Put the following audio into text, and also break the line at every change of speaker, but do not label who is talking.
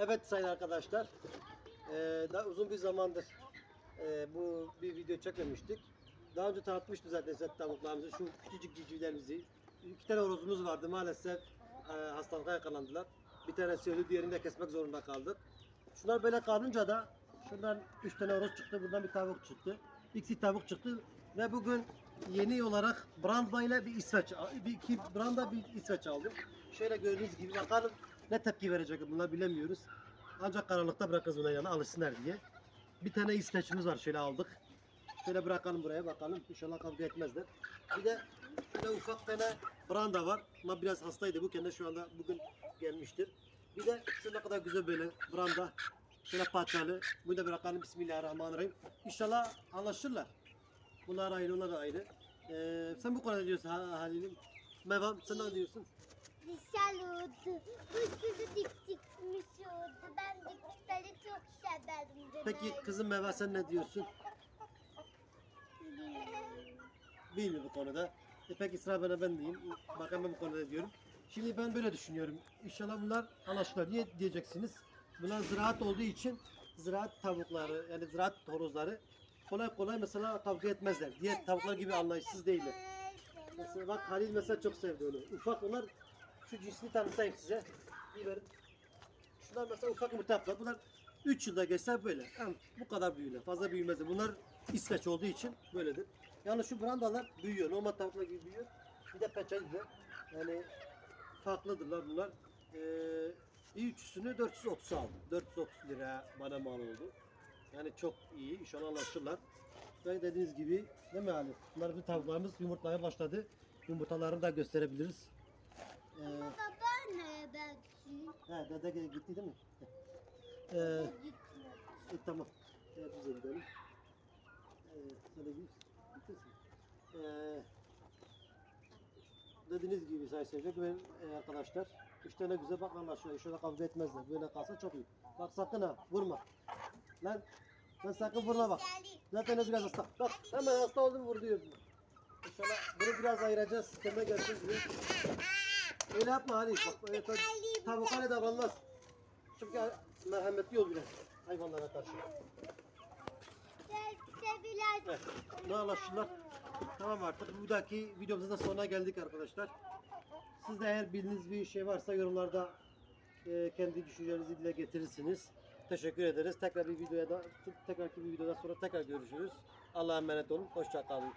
Evet sayın arkadaşlar. Ee, daha uzun bir zamandır e, bu bir video çekmemiştik. Daha önce tanıtmıştım zaten size tavuklarımızı. Şu küçücük civcivlerimizi. İki tane horozumuz vardı maalesef e, hastalığa yakalandılar. Bir tanesi öldü, diğerini de kesmek zorunda kaldık. Şunlar böyle kalınca da şuradan üç tane horoz çıktı, buradan bir tavuk çıktı. İkisi tavuk çıktı ve bugün yeni olarak branda ile bir İsveç, bir iki branda bir İsveç aldım. Şöyle gördüğünüz gibi bakalım ne tepki verecek bunlar bilemiyoruz. Ancak karanlıkta bırakırız buna yana alışsınlar diye. Bir tane İsveç'imiz var şöyle aldık. Şöyle bırakalım buraya bakalım. İnşallah kavga etmezler. Bir de şöyle ufak tane branda var. Ama biraz hastaydı bu kendi şu anda bugün gelmiştir. Bir de şu ne kadar güzel böyle branda. Şöyle parçalı. Bunu da bırakalım. Bismillahirrahmanirrahim. İnşallah anlaşırlar. Bunlar ayrı, onlar da ayrı. Ee, sen bu konuda diyorsun Ha- Halil'im? Mevam sen ne diyorsun?
Güzel oldu. Sürü dik dikmiş oldu. Ben diktikleri çok severim.
Peki kızım Meva sen ne diyorsun? Bilmiyorum bu konuda. E peki sıra bana ben diyeyim. Bakın ben bu konuda diyorum. Şimdi ben böyle düşünüyorum. İnşallah bunlar anlaşılır. Niye diyeceksiniz? Bunlar ziraat olduğu için ziraat tavukları yani ziraat horozları kolay kolay mesela kavga etmezler. Diğer tavuklar gibi anlayışsız değiller. Mesela bak Halil mesela çok sevdi onu. Ufak onlar şu cinsini tanıtayım size. Bir verin. Şunlar mesela ufak yumurta yaptılar. Bunlar 3 yılda geçse böyle. Yani bu kadar büyürler. Fazla büyümezler. Bunlar İsveç olduğu için böyledir. Yani şu brandalar büyüyor. Normal tavuklar gibi büyüyor. Bir de peçe gibi. Yani farklıdırlar bunlar. Ee, üçüsünü 430 aldım. 430 lira bana mal oldu. Yani çok iyi. İnşallah anlaşırlar. Ve dediğiniz gibi değil mi Ali? Bunlar bir tavuklarımız yumurtlamaya başladı. Yumurtalarını da gösterebiliriz. Ee,
Baba ne belki?
he, dede gitti değil mi? Ee, e, tamam. Evet, bize gidelim. Ee, sen de git. Gitmesin. Ee, dediğiniz gibi sayın seyirciler ve e, arkadaşlar üç tane güzel bak anlaşıyor. Şöyle kavga etmezler. Böyle kalsa çok iyi. Bak sakın ha vurma. Lan lan sakın vurma bak. Zaten biraz hasta. Bak hemen hasta oldum vur diyor. İnşallah bunu biraz ayıracağız. Kendine gelsin diye. Öyle yapma hadi. Bak, öyle tav tavuk hani davranmaz. Çünkü merhametli ol biraz hayvanlara karşı. Evet. Ne anlaştılar? Tamam artık. Bu dahaki videomuzun da sonuna geldik arkadaşlar. Siz de eğer bildiğiniz bir şey varsa yorumlarda e, kendi düşüncelerinizi dile getirirsiniz. Teşekkür ederiz. Tekrar bir videoya da tekrar bir videodan sonra tekrar görüşürüz. Allah'a emanet olun. Hoşça kalın.